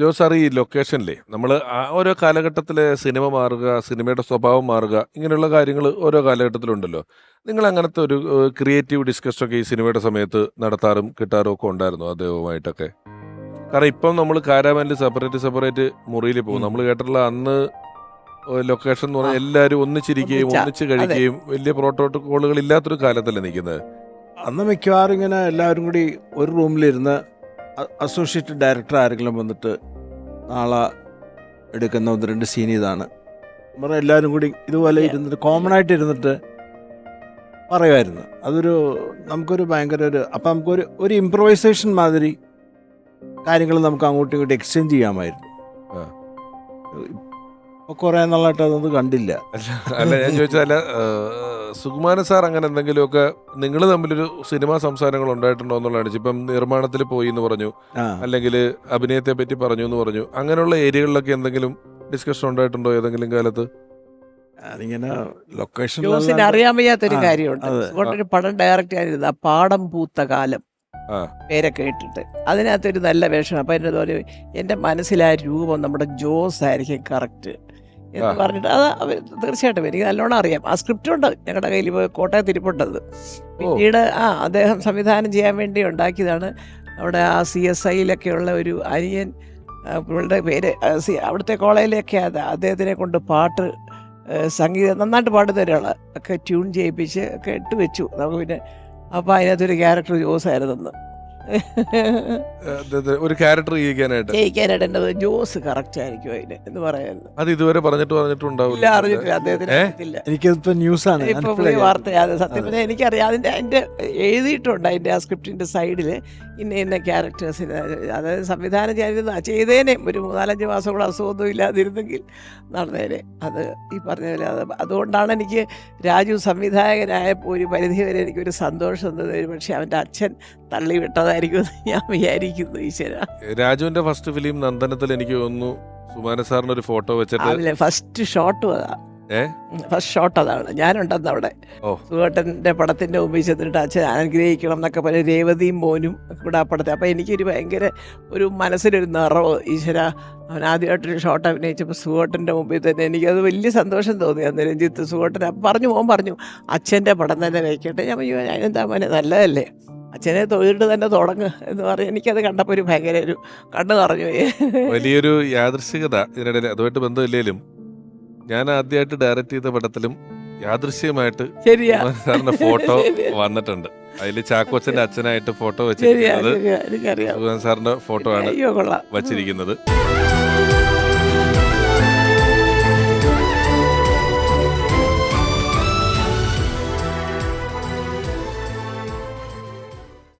Jose sir ഈ ലൊക്കേഷനിലെ നമ്മൾ ഓരോ കാലഘട്ടത്തിലെ സിനിമ മാറുക സിനിമയുടെ സ്വഭാവം മാറുക ഇങ്ങനെയുള്ള കാര്യങ്ങൾ ഓരോ കാലഘട്ടത്തിലുണ്ടല്ലോ. നിങ്ങൾ അങ്ങനത്തെ ഒരു ക്രിയേറ്റീവ് ഡിസ്കഷൻ ഒക്കെ ഈ സിനിമയുടെ സമയത്ത് നടത്താറും കിട്ടാറും ഒക്കെ ഉണ്ടായിരുന്നു അദ്ദേഹവുമായിട്ടൊക്കെ? കാരണം ഇപ്പം നമ്മൾ കാരാമാനിൽ സെപ്പറേറ്റ് സെപ്പറേറ്റ് മുറിയിൽ പോകും. നമ്മൾ കേട്ടിട്ടുള്ള അന്ന് ലൊക്കേഷൻ എന്ന് പറഞ്ഞാൽ എല്ലാവരും ഒന്നിച്ചിരിക്കുകയും ഒന്നിച്ച, കഴിക്കുകയും വലിയ പ്രോട്ടോകോളുകൾ ഇല്ലാത്തൊരു കാലത്തല്ലേ നിൽക്കുന്നത്? അന്ന് മിക്കവാറും ഇങ്ങനെ എല്ലാവരും കൂടി ഒരു റൂമിലിരുന്ന് അസോസിയേറ്റ് ഡയറക്ടർ ആരെങ്കിലും വന്നിട്ട് നാളെ എടുക്കുന്ന ഒന്ന് രണ്ട് സീൻ ഇതാണ്. പറഞ്ഞാൽ എല്ലാവരും കൂടി ഇതുപോലെ ഇരുന്നിട്ട് കോമൺ ആയിട്ട് ഇരുന്നിട്ട് പറയുമായിരുന്നു. അതൊരു നമുക്കൊരു ഭയങ്കര ഒരു അപ്പം നമുക്കൊരു ഒരു ഇമ്പ്രവൈസേഷൻ മാതിരി കാര്യങ്ങൾ നമുക്ക് അങ്ങോട്ടും ഇങ്ങോട്ടും എക്സ്ചേഞ്ച് ചെയ്യാമായിരുന്നു. ഇപ്പോൾ കുറേ നാളായിട്ട് അതൊന്നും കണ്ടില്ല. അല്ല ഞാൻ ചോദിച്ചാൽ സുകുമാരൻ സാർ അങ്ങനെ എന്തെങ്കിലുമൊക്കെ നിങ്ങൾ തമ്മിലൊരു സിനിമാ സംസാരങ്ങൾ ഉണ്ടായിട്ടുണ്ടോ എന്നുള്ളതാണ്. ഇപ്പം നിർമ്മാണത്തിൽ പോയി എന്ന് പറഞ്ഞു. അല്ലെങ്കിൽ അഭിനയത്തെ പറ്റി പറഞ്ഞു എന്ന് പറഞ്ഞു. അങ്ങനെയുള്ള ഏരിയകളിലൊക്കെ എന്തെങ്കിലും ഡിസ്കഷൻ ഉണ്ടായിട്ടുണ്ടോ ഏതെങ്കിലും കാലത്ത്? അതിങ്ങനെ ലൊക്കേഷൻ ജോസിന് അറിയാൻ വയ്യാത്തൊരു കാര്യമുണ്ട്. അതുകൊണ്ടൊരു പടം ഡയറക്റ്റ് ആയിരുന്നു ആ പാടം പൂത്ത കാലം. പേരൊക്കെ ഇട്ടിട്ട് അതിനകത്തൊരു നല്ല വേഷം അപ്പം എന്റെ എന്റെ മനസ്സിലായ രൂപം നമ്മുടെ ജോസ് ആയിരിക്കും കറക്റ്റ് എന്ന് പറഞ്ഞിട്ട് അത് അവർ തീർച്ചയായിട്ടും എനിക്ക് നല്ലോണം അറിയാം. ആ സ്ക്രിപ്റ്റ് ഉണ്ട്. ഞങ്ങളുടെ കയ്യിൽ ഇപ്പോൾ കോട്ടയത്ത് ഇരിപ്പുണ്ടത് പിന്നീട് ആ അദ്ദേഹം സംവിധാനം ചെയ്യാൻ വേണ്ടി ഉണ്ടാക്കിയതാണ് അവിടെ ആ സി എസ് ഐയിലൊക്കെയുള്ള ഒരു അനിയൻ പുള്ളിയുടെ പേര് സി- അവിടുത്തെ കോളേജിലൊക്കെ അത് അദ്ദേഹത്തിനെ കൊണ്ട് പാട്ട് സംഗീതം നന്നായിട്ട് പാടുന്ന ഒരാൾ ഒക്കെ ട്യൂൺ ചെയ്യിപ്പിച്ച് ഒക്കെ ഇട്ട് വെച്ചു. നമുക്ക് പിന്നെ അപ്പോൾ അതിനകത്തൊരു ക്യാരക്ടർ ജോസ് ഒരു ക്യാരക്ടർ ചെയ്യിക്കാനായിട്ട് ജയിക്കാനായിട്ട് എന്റെ ജോസ് കറക്റ്റ് ആയിരിക്കും അതിന് എന്ന് പറയുന്നത്. അത് ഇതുവരെ പറഞ്ഞിട്ട് പറഞ്ഞിട്ടുണ്ടാവില്ല. അറിഞ്ഞിട്ടില്ല അദ്ദേഹത്തിന് ന്യൂസ് ആണ് എനിക്കിപ്പോ ന്യൂസാണ് ഇപ്പൊ വാർത്ത സത്യം പറഞ്ഞാൽ എനിക്കറിയാം. അതിന്റെ അതിന്റെ എഴുതിയിട്ടുണ്ട് അതിന്റെ ആ സ്ക്രിപ്റ്റിന്റെ സൈഡിൽ ഇന്ന ഇന്ന ക്യാരക്ടേഴ്സിന് അതായത് സംവിധാനം ചെയ്തിരുന്ന ചെയ്തേനെ. ഒരു മൂന്നാലഞ്ച് മാസം കൂടെ അസുഖമൊന്നും ഇല്ലാതിരുന്നെങ്കിൽ നടന്നേനെ. അത് ഈ പറഞ്ഞ പോലെ അത് അതുകൊണ്ടാണ് എനിക്ക് രാജു സംവിധായകനായപ്പോൾ ഒരു പരിധി വരെ എനിക്കൊരു സന്തോഷം തന്നത്. പക്ഷേ അവന്റെ അച്ഛൻ തള്ളി വിട്ടതായിരിക്കും എന്ന് ഞാൻ വിചാരിക്കുന്നു ഈശ്വര. രാജുവിന്റെ ഫസ്റ്റ് ഫിലിം നന്ദനത്തിൽ എനിക്ക് തോന്നുന്നു സുമാന സാറിന് ഒരു ഫോട്ടോ വെച്ചിട്ട് ഫസ്റ്റ് ഷോട്ട് അതാ. ഏ? ഫസ്റ്റ് ഷോട്ട് അതാണ്. ഞാനുണ്ടെന്ന് അവിടെ. സുഖേട്ടന്റെ പടത്തിന്റെ മുമ്പിൽ ചെന്നിട്ട് അച്ഛൻ അനുഗ്രഹിക്കണം എന്നൊക്കെ പറഞ്ഞ് രേവതിയും മോനും കൂടെ ആ പടത്തെ. അപ്പം എനിക്കൊരു ഭയങ്കര ഒരു മനസ്സിലൊരു നിറവ്. ഈശ്വര അവൻ ആദ്യമായിട്ടൊരു ഷോട്ട് അഭിനയിച്ചപ്പോൾ സുഖേട്ടന്റെ മുമ്പിൽ തന്നെ എനിക്കത് വലിയ സന്തോഷം തോന്നി അന്ന് രഞ്ജിത്ത്. സുഖേട്ടൻ പറഞ്ഞു മോൻ പറഞ്ഞു അച്ഛന്റെ പടം തന്നെ വയ്ക്കട്ടെ ഞാൻ അയ്യോ അതിനെന്താ മോനെ നല്ലതല്ലേ. അച്ഛനെ തൊഴിലിട്ട് തന്നെ തുടങ്ങ്. എന്ന് പറഞ്ഞ് എനിക്കത് കണ്ടപ്പോൾ ഒരു ഭയങ്കര ഒരു കണ്ണു നിറഞ്ഞു വലിയൊരു യാദൃശികത ഇതിനിടയിൽ. അതുമായിട്ട് ബന്ധമില്ലേലും? ഞാൻ ആദ്യമായിട്ട് ഡയറക്റ്റ് ചെയ്ത പടത്തിലും യാദൃശ്യമായിട്ട് സാറിന്റെ ഫോട്ടോ വന്നിട്ടുണ്ട്. അതിൽ ചാക്കോച്ചന്റെ അച്ഛനായിട്ട് ഫോട്ടോ വെച്ചിരിക്കുന്നത് സാറിന്റെ ഫോട്ടോ ആണ് വച്ചിരിക്കുന്നത്.